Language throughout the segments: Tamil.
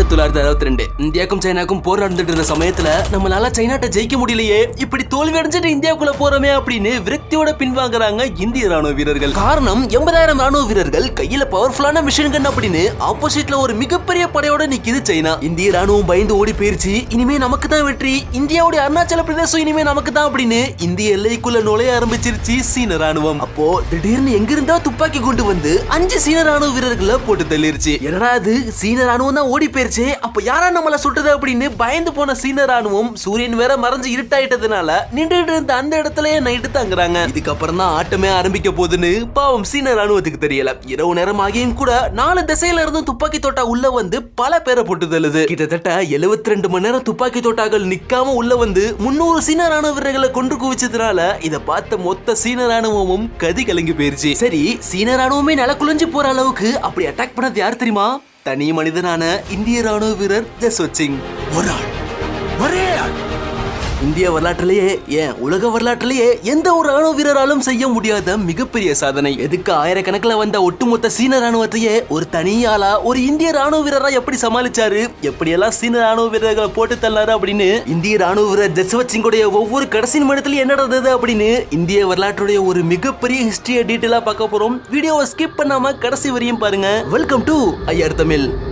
ஆயிரத்தி தொள்ளாயிரத்தி அறுபத்தி ரெண்டு. இந்தியாக்கும் சைனாக்கும் போர் நடந்துட்டு இருந்த சமயத்துல நம்மளால சைனாட்ட ஜெயிக்க முடியலையே. இப்படி தோல்வி அடைஞ்சிட்டு இந்தியாவுக்குள்ள போறோமே அப்படின்னு விரக்தியோட பின்வாங்குறாங்க இந்திய ராணுவ வீரர்கள். காரணம் எண்பதாயிரம் ராணுவ வீரர்கள் கையில பவர்ஃபுல்லான மிஷின் கன் அப்படின்னு ஆப்போசிட்ல ஒரு மிகப்பெரிய படையோட நிக்குது சைனா. இந்திய ராணுவம் பயந்து ஓடி போயிருச்சு இனிமே நமக்கு தான் வெற்றி. இந்தியாவுடைய அருணாச்சல பிரதேசம் இனிமே நமக்கு தான் அப்படின்னு இந்திய எல்லைக்குள்ள நுழைய ஆரம்பிச்சிருச்சு சீன ராணுவம். அப்போ திடீர்னு எங்க இருந்தா துப்பாக்கி கொண்டு வந்து அஞ்சு சீன ராணுவ வீரர்களை போட்டு தள்ளிருச்சு. என்னடா அது சீன ராணுவம் தான் ஓடி போயிருச்சு. அப்ப யாரா நம்மள சுட்டுது அப்படின்னு பயந்து போன சீன ராணுவம் சூரியன் வேற மறைஞ்சு இருட்டாயிட்டதுனால நின்றுட்டு இருந்த அந்த இடத்துலயே நைட்டு தாங்குறாங்க இதுக்கப்புறம் தான் ஆட்டமே ஆரம்பிக்க போகுதுன்னு பாவம் சீன ராணுவத்துக்கு தெரியல. இரவு நேரம் ஆகியும் கூட நாலு திசையில இருந்தும் துப்பாக்கி தோட்டா உள்ள வந்து பல பேரை போட்டு தள்ளுது. கிட்டத்தட்ட 72 ரெண்டு மணி நேரம் துப்பாக்கி தோட்டாக்கள் நிக்காம உள்ள வந்து முன்னூறு சீன ராணுவ வீரர்களை கொன்று குவிச்சதுனால இதை பார்த்த மொத்த சீன ராணுவமும் கதி கலங்கி போயிருச்சு. சரி சீன ராணுவமே நில குலைஞ்சு போற அளவுக்கு அப்படி அட்டாக் பண்ணது யார் தெரியுமா? தனி மனிதனான இந்திய ராணுவ வீரர் ஜஸ்வத் சிங். ஒரு ஆள். ஒரே ஆள். இந்திய வரலாற்றிலேயே ஏன் உலக வரலாற்றிலேயே எந்த ஒரு ராணுவ வீரராலும் செய்ய முடியாத மிகப்பெரிய சாதனை? எதுக்கு ஆயிரக்கணக்கில் வந்த ஒட்டுமொத்த சீன ராணுவத்தையே ஒரு தனியாளா ஒரு இந்திய ராணுவ வீரரா எப்படி சமாளிச்சாரு? எப்படியெல்லாம் சீன ராணுவ வீரர்களை போட்டு தள்ளாரு அப்படின்னு இந்திய ராணுவ வீரர் ஜஸ்வத் சிங்குடைய ஒவ்வொரு கடைசி நிமிடத்துல என்ன நடந்தது அப்படின்னு இந்திய வரலாற்றுடைய ஒரு மிகப்பெரிய ஹிஸ்டரியை டீட்டெயிலாக பார்க்க போறோம். வீடியோவை ஸ்கிப் பண்ணாம கடைசி வரையும் பாருங்க. Welcome to IR Tamil.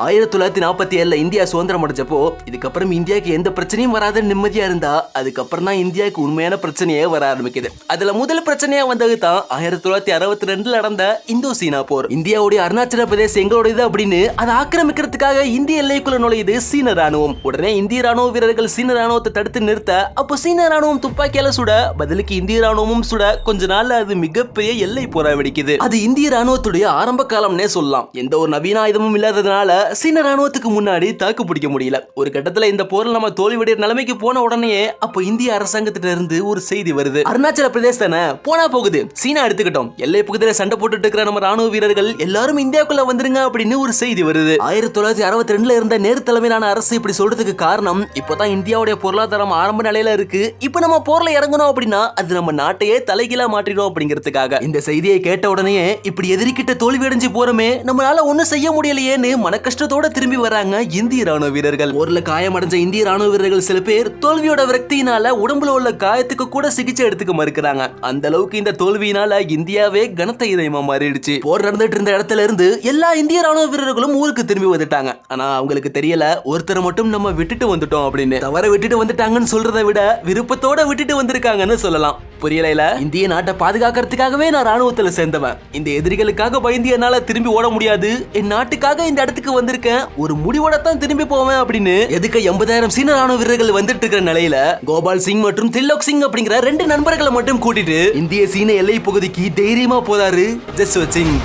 ஆயிரத்தி தொள்ளாயிரத்தி நாற்பத்தி ஏழில் இந்தியா சுதந்திரம் அடைஞ்சப்போ இதுக்கப்புறம் இந்தியாவுக்கு எந்த பிரச்சனையும் வராத நிம்மதியாக இருந்தா அதுக்கப்புறம் தான் இந்தியாவுக்கு உண்மையான பிரச்சனையே வர ஆரம்பிக்குது. அதில் முதல் பிரச்சனையாக வந்தது தான் ஆயிரத்தி தொள்ளாயிரத்தி அறுபத்தி ரெண்டில் நடந்த இந்தோ சீனா போர். இந்தியாவுடைய அருணாச்சல பிரதேசம் எங்களுடையது அப்படின்னு அதை ஆக்கிரமிக்கிறதுக்காக இந்திய எல்லைக்குள்ள நுழையுது சீன ராணுவம். உடனே இந்திய ராணுவ வீரர்கள் சீன ராணுவத்தை தடுத்து நிறுத்த அப்போ சீன ராணுவம் துப்பாக்கியால சுட பதிலுக்கு இந்திய ராணுவமும் சுட கொஞ்ச நாள்ல அது மிகப்பெரிய எல்லை போரா வெடிக்குது. அது இந்திய ராணுவத்துடைய ஆரம்ப காலம்னே சொல்லலாம். எந்த ஒரு நவீன ஆயுதமும் இல்லாததுனால சீன ராணுவத்துக்கு முன்னாடி தாக்கு பிடிக்க முடியல. ஒரு கட்டத்துல இந்த போரில் நம்ம தோல்வியடைய நிலைமைக்கு போன உடனே அப்போ இந்திய அரசாங்கத்திட்ட இருந்து ஒரு செய்தி வருது. அருணாச்சல பிரதேச தானே? போனா போகுது. சீனா எடுத்துக்கிட்டோம். எல்லை பகுதியில சண்டை போட்டுட்டு இருக்கிற நம்ம ராணுவ வீரர்கள் எல்லாரும் இந்தியாவுக்குள்ள வந்துருங்க அப்படின்னு ஒரு செய்தி வருது. ஆயிரத்தி தொள்ளாயிரத்தி அறுபத்தி ரெண்டுல இருந்த நேரு தலைமையிலான அரசு இப்படி சொல்றதுக்கு காரணம் இப்போதான் இந்தியாவுடைய பொருளாதாரம் ஆரம்ப நிலையில இருக்கு. இப்போ நம்ம போர்ல இறங்கணும் அப்படின்னா அது நம்ம நாட்டையே தலைகீழா மாற்றிடும் அப்படிங்கிறதுக்காக. இந்த செய்தியை கேட்ட உடனே இப்படி எதிரிக்கிட்ட தோல்வி அடைஞ்சு போறோமே நம்மளால ஒண்ணும் செய்ய முடியலையேன்னு மனக்க கஷ்டத்தோட திரும்பி வராங்க இந்திய ராணுவ வீரர்கள். ஊர்ல காயமடைஞ்ச இந்திய ராணுவ வீரர்கள் சில பேர் தோல்வியோட விரக்தியினால உடம்புல உள்ள காயத்துக்கு கூட சிகிச்சை எடுத்துக்க மறுக்கிறாங்க. அந்த அளவுக்கு இந்த தோல்வியினால இந்தியாவே கனத்த இதயமா மாறிடுச்சு. போர் நடந்துட்டு இருந்த இடத்துல இருந்து எல்லா இந்திய ராணுவ வீரர்களும் ஊருக்கு திரும்பி வந்துட்டாங்க. ஆனா அவங்களுக்கு தெரியல ஒருத்தரை மட்டும் நம்ம விட்டுட்டு வந்துட்டோம் அப்படின்னு. தவற விட்டுட்டு வந்துட்டாங்கன்னு சொல்றதை விட விருப்பத்தோட விட்டுட்டு வந்திருக்காங்கன்னு சொல்லலாம். புரியலைல இந்திய நாட்டை பாதுகாக்கிறதுக்காகவே நான் ராணுவத்துல சேர்ந்தவன். இந்த எதிரிகளுக்காக பயந்து என்னால திரும்பி ஓட முடியாது. என் நாட்டுக்காக இந்த இடத்துக்கு வந்திருக்கேன். ஒரு முடிவோட தான் திரும்பி போவேன் அப்படின்னு. எதுக்கு எண்பதாயிரம் சீன ராணுவ வீரர்கள் வந்துட்டு இருக்கிற நிலையில கோபால் சிங் மற்றும் தில்லோக் சிங் அப்படிங்கிற ரெண்டு நண்பர்களை மட்டும் கூட்டிட்டு இந்திய சீன எல்லை பகுதிக்கு தைரியமா போறாரு ஜஸ்வத் சிங்.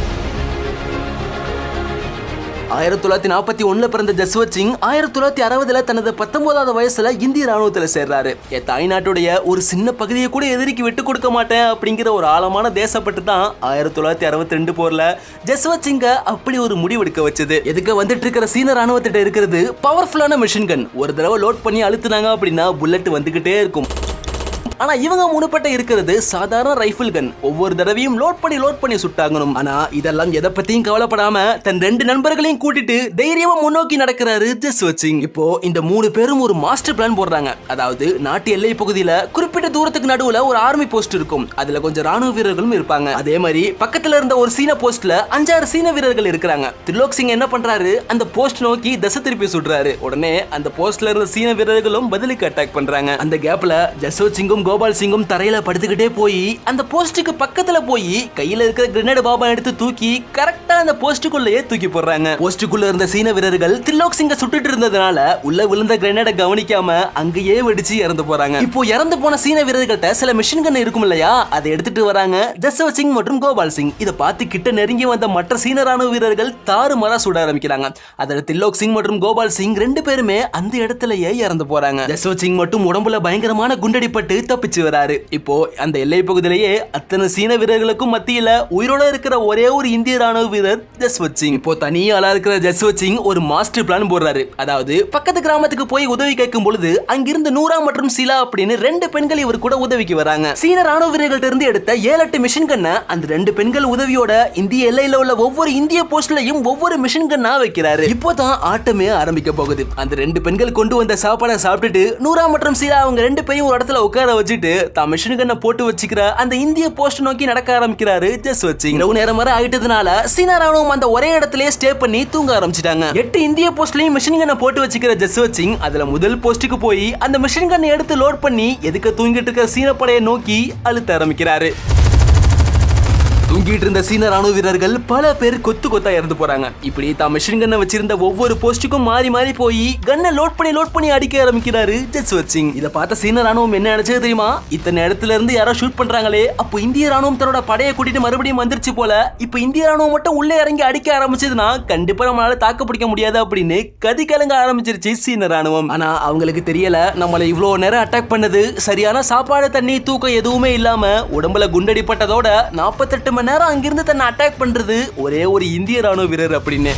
ஆயிரத்தி தொள்ளாயிரத்தி நாற்பத்தி ஒன்றில் பிறந்த ஜஸ்வத் சிங் ஆயிரத்தி தொள்ளாயிரத்தி அறுபதுல தனது பத்தொன்பதாவது வயசுல இந்திய ராணுவத்துல சேர்றாரு. என் தாய்நாட்டுடைய ஒரு சின்ன பகுதியை கூட எதிரிக்கு விட்டு கொடுக்க மாட்டேன் அப்படிங்கிற ஒரு ஆழமான தேசப்பட்டு தான் ஆயிரத்தி தொள்ளாயிரத்தி அறுபத்தி ரெண்டு போர்ல ஜஸ்வத் சிங்க அப்படி ஒரு முடிவெடுக்க வச்சது. எதுக்கு வந்துட்டு இருக்கிற சீன ராணுவத்திட்ட இருக்கிறது பவர்ஃபுல்லான மிஷின் கன் ஒரு தடவை லோட் பண்ணி அழுத்துனாங்க அப்படின்னா புல்லட் வந்துகிட்டே இருக்கும். ஆனா இவங்க முனுப்பட்ட இருக்கிறது சாதாரண ரைஃபிள் கன். ஒவ்வொரு தடவையும் லோட் பண்ணி லோட் பண்ணி சுட்டாங்கணும் ஆனா இதெல்லாம் எதை பத்தியும் கவலைப்படாம தன் ரெண்டு நண்பர்களையும் கூட்டிட்டு தைரியமா முன்னோக்கி நடக்கிறாரு ஜஸ்வந்த் சிங். இப்போ இந்த மூணு பேரும் ஒரு மாஸ்டர் பிளான் போடுறாங்க. அதாவது நாட்டு எல்லை பகுதியில குறிப்பிட்ட தூரத்துக்கு நடுவுல ஒரு ஆர்மி போஸ்ட் இருக்கும். அதுல கொஞ்சம் ராணுவ வீரர்களும் இருப்பாங்க. அதே மாதிரி பக்கத்துல இருந்த ஒரு சீன போஸ்ட்ல அஞ்சாறு சீன வீரர்கள் இருக்கிறாங்க. திரிலோக் சிங் என்ன பண்றாரு? அந்த போஸ்ட் நோக்கி தசை திருப்பி சுடுறாரு. உடனே அந்த போஸ்ட்ல இருந்த சீன வீரர்களும் பதிலுக்கு அட்டாக் பண்றாங்க. அந்த கேப்ல ஜஸ்வத் சிங்கும் கோபால் சிங்கும் தரையில படுத்துக்கிட்டே போய் அந்த போஸ்ட்டுக்கு பக்கத்துல போய் கையில இருக்கிற கிரனேட் பாபா எடுத்து தூக்கி கரெக்டா அந்த போஸ்ட்டுக்குள்ளேயே தூக்கி போடுறாங்க. போஸ்ட்டுக்குள்ள இருந்த சீன வீரர்கள் தில்லோக் சிங்க சுட்டுட்டு இருந்ததுனால உள்ள விழுந்த கிரனேட கவனிக்காம அங்கேயே வெடிச்சு இறந்து போறாங்க. இப்போ இறந்து போன சீன வீரர்கள்ட்ட சில மிஷின் கன் இருக்கும் இல்லையா? அதை எடுத்துட்டு வராங்க. ஜஸ்வ சிங் மற்றும் கோபால் சிங். இதை பார்த்து கிட்ட நெருங்கி வந்த மற்ற சீன ராணுவ வீரர்கள் தாறு மரா சுட ஆரம்பிக்கிறாங்க. அதில் தில்லோக் சிங் மற்றும் கோபால் சிங் ரெண்டு பேருமே அந்த இடத்துலயே இறந்து போறாங்க. ஜஸ்வ சிங் மட்டும் உடம்புல பயங்கரமான குண்டடிப்பட்டு தப்பிச்சு வராரு. இப்போ அந்த எல்லை பகுதியிலேயே அத்தனை சீன வீரர்களுக்கும் மத்தியில உயிரோட இருக்கிற ஒரே ஒரு இந்திய ராணுவ வீரர் ஜஸ்வத் சிங். இப்போ தனியாளா இருக்கிற ஜஸ்வத் சிங் ஒரு மாஸ்டர் பிளான் போடுறாரு. அதாவது பக்கத்து கிராமத்துக்கு போய் உதவி கேட்கும் பொழுது அங்கிருந்து நூரா மற்றும் சிலா அப்படின்னு ரெண்டு பெண்கள் இவர் கூட உதவிக்கு வராங்க. சீன ராணுவ வீரர்கள்ட்ட இருந்து எடுத்த ஏழு எட்டு மிஷின் கண்ணை அந்த ரெண்டு பெண்கள் உதவியோட இந்திய எல்லையில உள்ள ஒவ்வொரு இந்திய போஸ்ட்லயும் ஒவ்வொரு மிஷின் கண்ணா வைக்கிறாரு. இப்போதான் ஆட்டமே ஆரம்பிக்க போகுது. அந்த ரெண்டு பெண்கள் கொண்டு வந்த சாப்பாடை சாப்பிட்டுட்டு நூரா மற்றும் சீலா அவங்க ரெண்டு பேரும் ஒரு இடத்துல உட்கார வச்சு வச்சுட்டு தான் மிஷினுக்கு என்ன போட்டு வச்சுக்கிற அந்த இந்திய போஸ்ட் நோக்கி நடக்க ஆரம்பிக்கிறாரு. ஜஸ் வச்சு இரவு நேரம் வரை ஆயிட்டதுனால சீனா ராணுவம் அந்த ஒரே இடத்துலயே ஸ்டே பண்ணி தூங்க ஆரம்பிச்சிட்டாங்க. எட்டு இந்திய போஸ்ட்லயும் மிஷின் கண்ணை போட்டு வச்சுக்கிற ஜஸ் வச்சிங் அதுல முதல் போஸ்ட்டுக்கு போய் அந்த மிஷின் கண்ணை எடுத்து லோட் பண்ணி எதுக்கு தூங்கிட்டு இருக்க சீன படையை நோக்கி அழுத்த ஆரம்பிக்கிறாரு. தூங்கிட்டு இருந்த சீன ராணுவ வீரர்கள் பல பேர் கொத்து கொத்தா இறந்து போறாங்க. இப்படி தான் மிஷின் கன்னை வச்சிருந்த ஒவ்வொரு போஸ்ட்டுக்கும் மாறி மாறி போய் கன்னை லோட் பண்ணி லோட் பண்ணி அடிக்க ஆரம்பிக்கிறாரு ஜஸ்வத் சிங் இதை பார்த்த சீன ராணுவம் என்ன நினைச்சது தெரியுமா? இத்தனை இடத்துல இருந்து யாரோ ஷூட் பண்றாங்களே. அப்போ இந்திய ராணுவம் தன்னோட படையை கூட்டிட்டு மறுபடியும் வந்துருச்சு போல. இப்போ இந்திய ராணுவம் மட்டும் உள்ளே இறங்கி அடிக்க ஆரம்பிச்சதுன்னா கண்டிப்பா நம்மளால தாக்கு பிடிக்க முடியாது அப்படின்னு கதி கலங்க ஆரம்பிச்சிருச்சு சீன ராணுவம். ஆனா அவங்களுக்கு தெரியல நம்மளை இவ்வளவு நேரம் அட்டாக் பண்ணது சரியான சாப்பாடு தண்ணி தூக்கம் எதுவுமே இல்லாம உடம்புல குண்டடிப்பட்டதோட நாற்பத்தெட்டு மணி நேரம் அங்கிருந்து தன்னை அட்டாக் பண்றது ஒரே ஒரு இந்திய ராணுவ வீரர் அப்படின்னு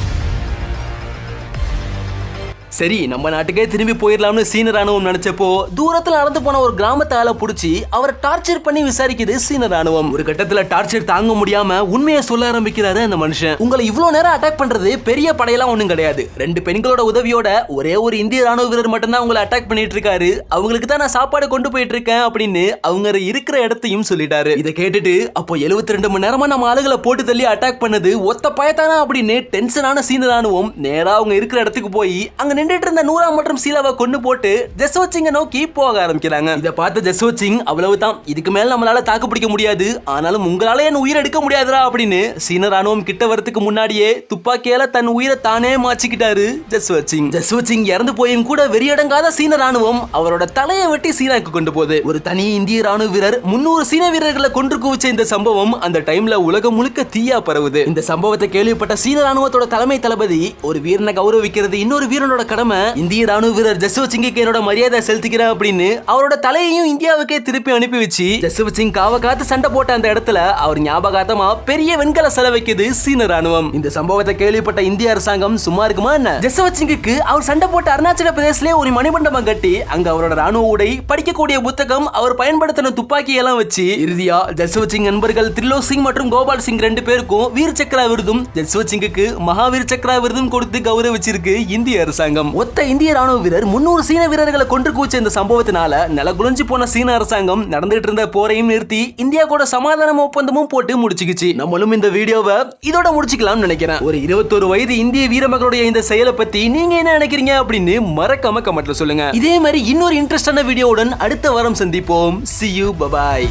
சரி நம்ம நாட்டுக்கே திரும்பி போயிடலாம்னு சீன ராணுவம் நினைச்சப்போ தூரத்துல நடந்து போன ஒரு கிராமத்தால ஆளை புடிச்சு அவரை டார்ச்சர் பண்ணி விசாரிக்குது சீன ராணுவம். ஒரு கட்டத்துல டார்ச்சர் தாங்க முடியாம உண்மையை சொல்ல ஆரம்பிக்கிறாரு அந்த மனுஷன். உங்களை இவ்வளவு நேரம் அட்டாக் பண்றது பெரிய படையெல்லாம் ஒண்ணும் கிடையாது. ரெண்டு பெண்களோட உதவியோட ஒரே ஒரு இந்திய ராணுவ வீரர் மட்டும்தான் உங்களை அட்டாக் பண்ணிட்டு இருக்காரு அவங்களுக்கு தான் நான் சாப்பாடு கொண்டு போயிட்டு இருக்கேன் அப்படின்னு அவங்க இருக்கிற இடத்தையும் சொல்லிட்டாரு. இதை கேட்டுட்டு அப்போ 72 ரெண்டு மணி நேரமா நம்ம ஆளுகளை போட்டு தள்ளி அட்டாக் பண்ணது ஒத்த பயத்தானா அப்படின்னு டென்ஷனான சீன ராணுவம் நேரா அவங்க இருக்கிற இடத்துக்கு போய் அங்க நின்றுட்டு இருந்த நூரா மற்றும் சீலாவை கொண்டு போட்டு ஜெஸ்வத் சிங்கை நோக்கி போக ஆரம்பிக்கிறாங்க. இதை பார்த்த ஜஸ்வத் சிங் அவ்வளவுதான். இதுக்கு மேல நம்மளால தாக்கு பிடிக்க முடியாது. ஆனாலும் உங்களால என் உயிர் எடுக்க முடியாதுடா அப்படின்னு சீன ராணுவம் கிட்ட வரதுக்கு முன்னாடியே துப்பாக்கியால தன் உயிரை தானே மாச்சிக்கிட்டாரு ஜஸ்வத் சிங். ஜஸ்வத் சிங் இறந்து போயும் கூட வெறியடங்காத சீன ராணுவம் அவரோட தலையை வெட்டி சீனாக்கு கொண்டு போகுது. ஒரு தனி இந்திய ராணுவ வீரர் முன்னூறு சீன வீரர்களை கொன்று குவிச்ச இந்த சம்பவம் அந்த டைம்ல உலகம் முழுக்க தீயா பரவுது. இந்த சம்பவத்தை கேள்விப்பட்ட சீன ராணுவத்தோட தலைமை தளபதி ஒரு வீரனை கௌரவிக்கிறது இன்னொரு வீரனோட கடமை இந்திய ராணுவ வீரர் ஜஸ்வத் சிங்குக்கு என்னோட மரியாதை செலுத்திக்கிறேன் அப்படின்னு அவரோட தலையையும் இந்தியாவுக்கே திருப்பி அனுப்பி வச்சு ஜஸ்வத் சிங் காவ காத்து சண்டை போட்ட அந்த இடத்துல அவர் ஞாபகார்த்தமா பெரிய வெண்கல செலவைக்குது சீன ராணுவம். இந்த சம்பவத்தை கேள்விப்பட்ட இந்திய அரசாங்கம் சும்மா இருக்குமா என்ன? ஜஸ்வத் சிங்குக்கு அவர் சண்டை போட்ட அருணாச்சல பிரதேசலே ஒரு மணிமண்டபம் கட்டி அங்க அவரோட ராணுவ உடை படிக்கக்கூடிய புத்தகம் அவர் பயன்படுத்தின துப்பாக்கி எல்லாம் வச்சு இறுதியா ஜஸ்வத் சிங் நண்பர்கள் திரிலோக் சிங் மற்றும் கோபால் சிங் ரெண்டு பேருக்கும் வீர் சக்கரா விருதும் ஜஸ்வத் சிங்குக்கு மகாவீர் சக்கரா விருதும் கொடுத்து கௌரவிச்சிருக்கு இந்திய அரசாங்கம். ஒத்த இந்திய ராணுவ வீரர் முன்னூறு சீன வீரர்களை கொன்று கூச்ச இந்த சம்பவத்தினால நிலகுலைஞ்சு போன சீன அரசாங்கம் நடந்துட்டு இருந்த போரையும் நிறுத்தி இந்தியா கூட சமாதான ஒப்பந்தமும் போட்டு முடிச்சுக்கிச்சு. நம்மளும் இந்த வீடியோவை இதோட முடிச்சுக்கலாம்னு நினைக்கிறேன். ஒரு இருபத்தொரு வயது இந்திய வீரமகளுடைய இந்த செயலை பத்தி நீங்க என்ன நினைக்கிறீங்க அப்படின்னு மறக்காம கமெண்ட்ல சொல்லுங்க. இதே மாதிரி இன்னொரு இன்ட்ரெஸ்டான வீடியோவுடன் அடுத்த வாரம் சந்திப்போம். C you bye bye